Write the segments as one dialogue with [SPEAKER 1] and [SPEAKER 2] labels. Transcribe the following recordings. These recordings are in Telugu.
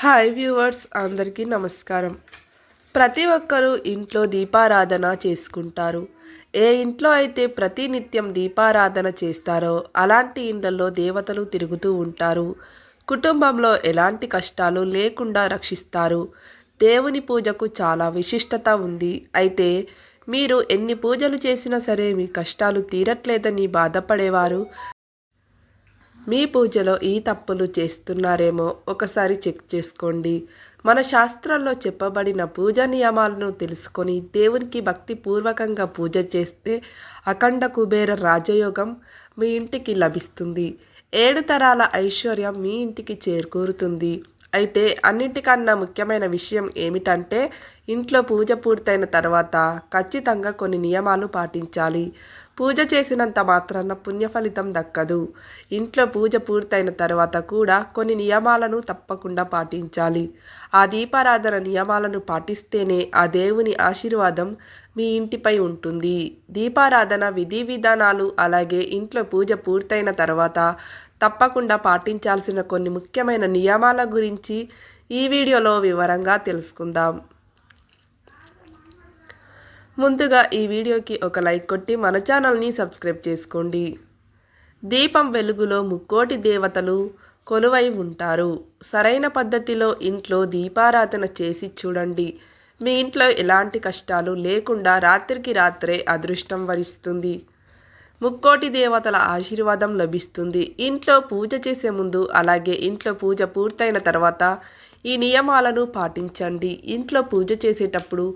[SPEAKER 1] హాయ్ వ్యూవర్స్ అందరికీ నమస్కారం. ప్రతి ఒక్కరూ ఇంట్లో దీపారాధన చేసుకుంటారు. ఏ ఇంట్లో అయితే ప్రతినిత్యం దీపారాధన చేస్తారో అలాంటి ఇండ్లలో దేవతలు తిరుగుతూ ఉంటారు. కుటుంబంలో ఎలాంటి కష్టాలు లేకుండా రక్షిస్తారు. దేవుని పూజకు చాలా విశిష్టత ఉంది. అయితే మీరు ఎన్ని పూజలు చేసినా సరే మీ కష్టాలు తీరట్లేదని బాధపడేవారు. మీ పూజలో ఈ తప్పులు చేస్తున్నారేమో ఒకసారి చెక్ చేసుకోండి. మన శాస్త్రాల్లో చెప్పబడిన పూజ నియమాలను తెలుసుకొని దేవునికి భక్తిపూర్వకంగా పూజ చేస్తే అఖండ కుబేర రాజయోగం మీ ఇంటికి లభిస్తుంది. ఏడు తరాల ఐశ్వర్యం మీ ఇంటికి చేకూరుతుంది అయితే అన్నిటికన్నా ముఖ్యమైన విషయం ఏమిటంటే ఇంట్లో పూజ పూర్తయిన తర్వాత ఖచ్చితంగా కొన్ని నియమాలు పాటించాలి. పూజ చేసినంత మాత్రాన పుణ్య ఫలితం దక్కదు. ఇంట్లో పూజ పూర్తయిన తర్వాత కూడా కొన్ని నియమాలను తప్పకుండా పాటించాలి. ఆ దీపారాధన నియమాలను పాటిస్తేనే ఆ దేవుని ఆశీర్వాదం మీ ఇంటిపై ఉంటుంది. దీపారాధన విధి విధానాలు అలాగే ఇంట్లో పూజ పూర్తయిన తర్వాత తప్పకుండా పాటించాల్సిన కొన్ని ముఖ్యమైన నియమాల గురించి ఈ వీడియోలో వివరంగా తెలుసుకుందాం. ముందుగా ఈ వీడియోకి ఒక లైక్ కొట్టి మన ఛానల్ని సబ్స్క్రైబ్ చేసుకోండి. దీపం వెలుగులో ముక్కోటి దేవతలు కొలువై ఉంటారు. సరైన పద్ధతిలో ఇంట్లో దీపారాధన చేసి చూడండి. మీ ఇంట్లో ఎలాంటి కష్టాలు లేకుండా రాత్రికి రాత్రే అదృష్టం వరిస్తుంది. ముక్కోటి దేవతల ఆశీర్వాదం లభిస్తుంది. ఇంట్లో పూజ చేసే ముందు అలాగే ఇంట్లో పూజ పూర్తయిన తర్వాత ఈ నియమాలను పాటించండి. ఇంట్లో పూజ చేసేటప్పుడు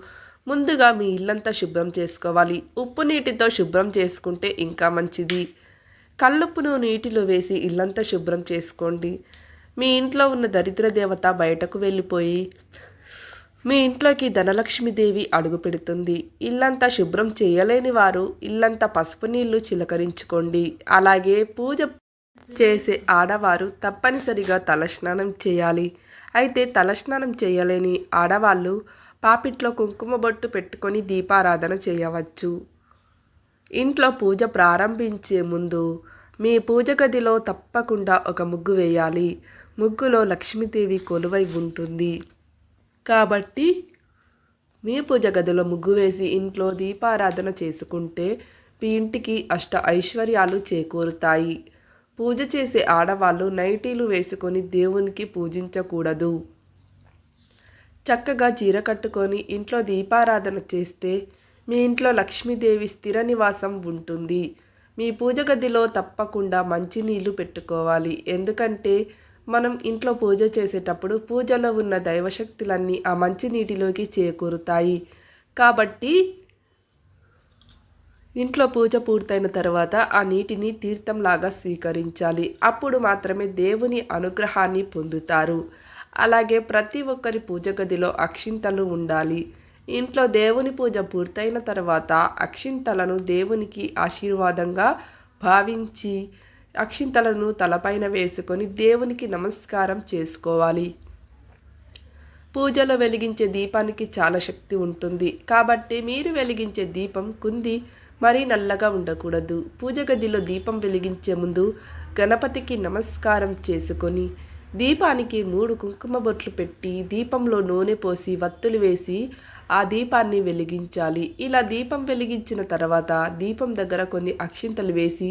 [SPEAKER 1] ముందుగా మీ ఇల్లంతా శుభ్రం చేసుకోవాలి. ఉప్పు నీటితో శుభ్రం చేసుకుంటే ఇంకా మంచిది. కల్లుప్పును నీటిలో వేసి ఇల్లంతా శుభ్రం చేసుకోండి. మీ ఇంట్లో ఉన్న దరిద్ర దేవత బయటకు వెళ్ళిపోయి మీ ఇంట్లోకి ధనలక్ష్మీదేవి అడుగు పెడుతుంది. ఇల్లంతా శుభ్రం చేయలేని వారు ఇల్లంతా పసుపు నీళ్ళు చిలకరించుకోండి. అలాగే పూజ చేసే ఆడవారు తప్పనిసరిగా తలస్నానం చేయాలి. అయితే తలస్నానం చేయలేని ఆడవాళ్ళు పాపిట్లో కుంకుమ బొట్టు పెట్టుకొని దీపారాధన చేయవచ్చు. ఇంట్లో పూజ ప్రారంభించే ముందు మీ పూజ గదిలో తప్పకుండా ఒక ముగ్గు వేయాలి. ముగ్గులో లక్ష్మీదేవి కొలువై ఉంటుంది. కాబట్టి మీ పూజ గదిలో ముగ్గు వేసి ఇంట్లో దీపారాధన చేసుకుంటే మీ ఇంటికి అష్ట ఐశ్వర్యాలు చేకూరుతాయి. పూజ చేసే ఆడవాళ్ళు నైటీలు వేసుకొని దేవునికి పూజించకూడదు. చక్కగా చీర కట్టుకొని ఇంట్లో దీపారాధన చేస్తే మీ ఇంట్లో లక్ష్మీదేవి స్థిర నివాసం ఉంటుంది. మీ పూజ గదిలో తప్పకుండా మంచినీళ్ళు పెట్టుకోవాలి. ఎందుకంటే మనం ఇంట్లో పూజ చేసేటప్పుడు పూజలో ఉన్న దైవశక్తులన్నీ ఆ మంచి నీటిలోకి చేకూరుతాయి. కాబట్టి ఇంట్లో పూజ పూర్తయిన తర్వాత ఆ నీటిని తీర్థంలాగా స్వీకరించాలి. అప్పుడు మాత్రమే దేవుని అనుగ్రహాన్ని పొందుతారు. అలాగే ప్రతి ఒక్కరి పూజ గదిలో అక్షింతలు ఉండాలి. ఇంట్లో దేవుని పూజ పూర్తయిన తర్వాత అక్షింతలను దేవునికి ఆశీర్వాదంగా భావించి అక్షింతలను తలపైన వేసుకొని దేవునికి నమస్కారం చేసుకోవాలి. పూజలో వెలిగించే దీపానికి చాలా శక్తి ఉంటుంది. కాబట్టి మీరు వెలిగించే దీపం కుంది మరీ నల్లగా ఉండకూడదు. పూజ గదిలో దీపం వెలిగించే ముందు గణపతికి నమస్కారం చేసుకొని దీపానికి మూడు కుంకుమ బొట్లు పెట్టి దీపంలో నూనె పోసి వత్తులు వేసి ఆ దీపాన్ని వెలిగించాలి. ఇలా దీపం వెలిగించిన తర్వాత దీపం దగ్గర కొన్ని అక్షింతలు వేసి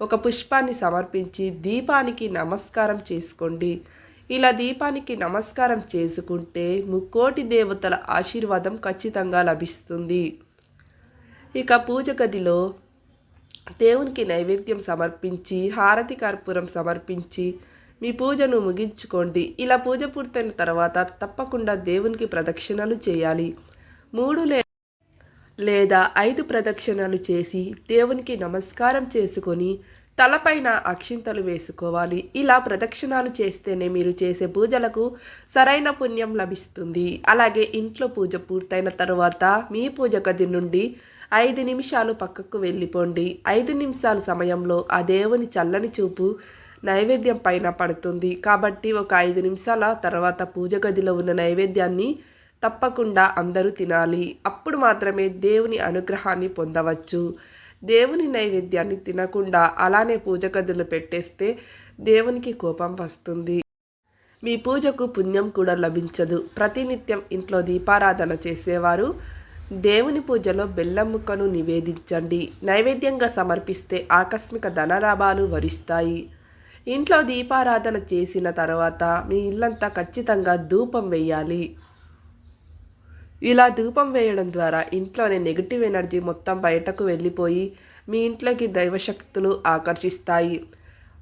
[SPEAKER 1] ఒక పుష్పాన్ని సమర్పించి దీపానికి నమస్కారం చేసుకోండి. ఇలా దీపానికి నమస్కారం చేసుకుంటే ముక్కోటి దేవతల ఆశీర్వాదం ఖచ్చితంగా లభిస్తుంది. ఇక పూజ గదిలో దేవునికి నైవేద్యం సమర్పించి హారతి కర్పూరం సమర్పించి మీ పూజను ముగించుకోండి. ఇలా పూజ పూర్తయిన తర్వాత తప్పకుండా దేవునికి ప్రదక్షిణలు చేయాలి. మూడు లే లేదా ఐదు ప్రదక్షిణలు చేసి దేవునికి నమస్కారం చేసుకొని తలపైన అక్షింతలు వేసుకోవాలి. ఇలా ప్రదక్షిణాలు చేస్తేనే మీరు చేసే పూజలకు సరైన పుణ్యం లభిస్తుంది. అలాగే ఇంట్లో పూజ పూర్తయిన తర్వాత మీ పూజ గది నుండి ఐదు నిమిషాలు పక్కకు వెళ్ళిపోండి. ఐదు నిమిషాల సమయంలో ఆ దేవుని చల్లని చూపు నైవేద్యం పైన పడుతుంది. కాబట్టి ఒక ఐదు నిమిషాల తర్వాత పూజ గదిలో ఉన్న నైవేద్యాన్ని తప్పకుండా అందరూ తినాలి. అప్పుడు మాత్రమే దేవుని అనుగ్రహాన్ని పొందవచ్చు. దేవుని నైవేద్యాన్ని తినకుండా అలానే పూజ గదులు పెట్టేస్తే దేవునికి కోపం వస్తుంది. మీ పూజకు పుణ్యం కూడా లభించదు. ప్రతినిత్యం ఇంట్లో దీపారాధన చేసేవారు దేవుని పూజలో బెల్లం ముక్కను నివేదించండి. నైవేద్యంగా సమర్పిస్తే ఆకస్మిక ధనలాభాలు వరిస్తాయి. ఇంట్లో దీపారాధన చేసిన తర్వాత మీ ఇల్లంతా ఖచ్చితంగా ధూపం వేయాలి. ఇలా ధూపం వేయడం ద్వారా ఇంట్లోని నెగిటివ్ ఎనర్జీ మొత్తం బయటకు వెళ్ళిపోయి మీ ఇంట్లోకి దైవశక్తులు ఆకర్షిస్తాయి.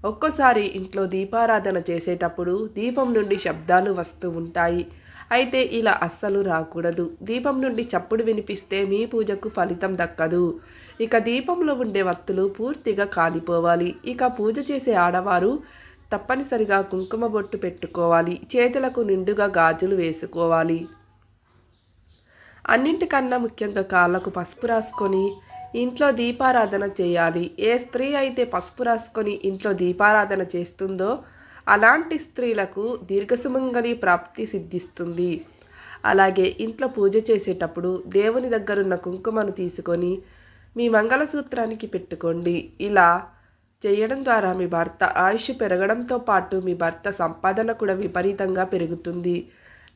[SPEAKER 1] ఒక్కోసారి ఇంట్లో దీపారాధన చేసేటప్పుడు దీపం నుండి శబ్దాలు వస్తూ ఉంటాయి. అయితే ఇలా అస్సలు రాకూడదు. దీపం నుండి చప్పుడు వినిపిస్తే మీ పూజకు ఫలితం దక్కదు. ఇక దీపంలో ఉండే వత్తులు పూర్తిగా కాలిపోవాలి. ఇక పూజ చేసే ఆడవారు తప్పనిసరిగా కుంకుమ బొట్టు పెట్టుకోవాలి. చేతులకు నిండుగా గాజులు వేసుకోవాలి. అన్నింటికన్నా ముఖ్యంగా కాళ్ళకు పసుపు రాసుకొని ఇంట్లో దీపారాధన చేయాలి. ఏ స్త్రీ అయితే పసుపు రాసుకొని ఇంట్లో దీపారాధన చేస్తుందో అలాంటి స్త్రీలకు దీర్ఘసుమంగళి ప్రాప్తి సిద్ధిస్తుంది. అలాగే ఇంట్లో పూజ చేసేటప్పుడు దేవుని దగ్గరున్న కుంకుమను తీసుకొని మీ మంగళసూత్రానికి పెట్టుకోండి. ఇలా చేయడం ద్వారా మీ భర్త ఆయుష్ పెరగడంతో పాటు మీ భర్త సంపాదన కూడా విపరీతంగా పెరుగుతుంది.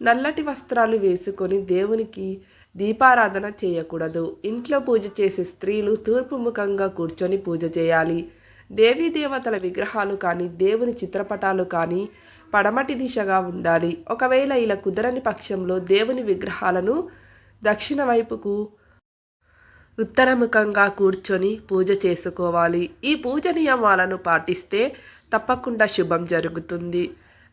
[SPEAKER 1] నల్లటి వస్త్రాలు వేసుకొని దేవునికి దీపారాధన చేయకూడదు. ఇంట్లో పూజ చేసే స్త్రీలు తూర్పు ముఖంగా కూర్చొని పూజ చేయాలి. దేవీ దేవతల విగ్రహాలు కానీ దేవుని చిత్రపటాలు కానీ పడమటి దిశగా ఉండాలి. ఒకవేళ ఇలా కుదరని పక్షంలో దేవుని విగ్రహాలను దక్షిణ వైపుకు ఉత్తరముఖంగా కూర్చొని పూజ చేసుకోవాలి. ఈ పూజ నియమాలను పాటిస్తే తప్పకుండా శుభం జరుగుతుంది.